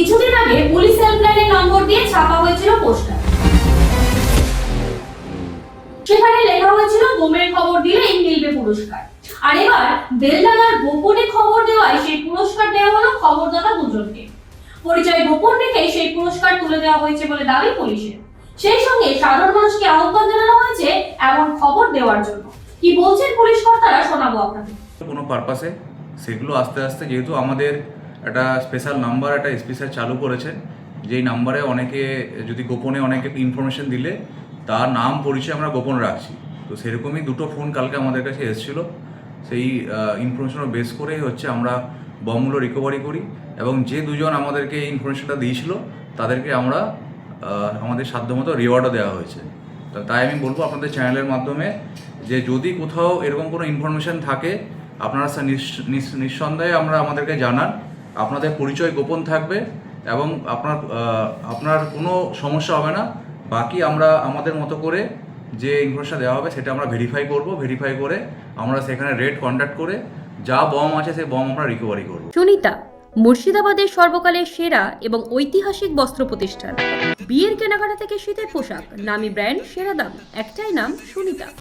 কিছুদিন আগে পুলিশ হেল্পলাইনের নম্বর দিয়ে ছাপা হয়েছিল পোস্টার। সেখানে লেখা হয়েছিল, বোমের খবর দিলেই মিলবে পুরস্কার। আর এবার বেলডাঙ্গার গোপনে খবর দেওয়ায় সেই পুরস্কার দেওয়া হলো খবরদাতা দুজনকে। পরিচয় গোপন রেখে সেই পুরস্কার তুলে দেওয়া হয়েছে বলে দাবি পুলিশের। সেই সঙ্গে সাধারণ মানুষকে আহ্বান জানানো হয়েছে এমন খবর দেওয়ার জন্য। কি বলছেন পুলিশ কর্তারা শোনাবো আপনাদের। কোনো পারপাসে সেগুলো আস্তে আস্তে যেহেতু আমাদের একটা স্পেশাল নাম্বার একটা স্পেশাল চালু করেছে যেই নাম্বারে অনেকে, যদি গোপনে অনেকে ইনফরমেশন দিলে, তার নাম পরিচয় আমরা গোপন রাখছি। তো সেরকমই দুটো ফোন কালকে আমাদের কাছে এসেছিল। সেই ইনফরমেশন বেস করেই হচ্ছে আমরা বমগুলো রিকভারি করি এবং যে দুজন আমাদেরকে এই ইনফরমেশনটা দিয়েছিল, তাদেরকে আমরা আমাদের সাধ্যমতো রিওয়ার্ডও দেওয়া হয়েছে। তো তাই আমি বলব আপনাদের চ্যানেলের মাধ্যমে যে যদি কোথাও এরকম কোনো ইনফরমেশন থাকে, আপনারা নিঃসন্দেহে আমরা আমাদেরকে জানান। আপনাদের পরিচয় গোপন থাকবে এবং আপনার আপনার কোনো সমস্যা হবে না। বাকি আমরা আমাদের মতো করে যে ইনফরমেশন দেওয়া হবে সেটা আমরা ভেরিফাই করব ভেরিফাই করে আমরা সেখানে রেড কন্ট্যাক্ট করে যা বম আছে সেই বম আমরা রিকভারি করব। সুনিতা, মুর্শিদাবাদের সর্বকালের সেরা এবং ঐতিহাসিক বস্ত্র প্রতিষ্ঠান। বিয়ের কেনাকাটা থেকে শীতের পোশাক। নামি ব্র্যান্ড, সেরা দাম। একটাই নাম সুনিতা।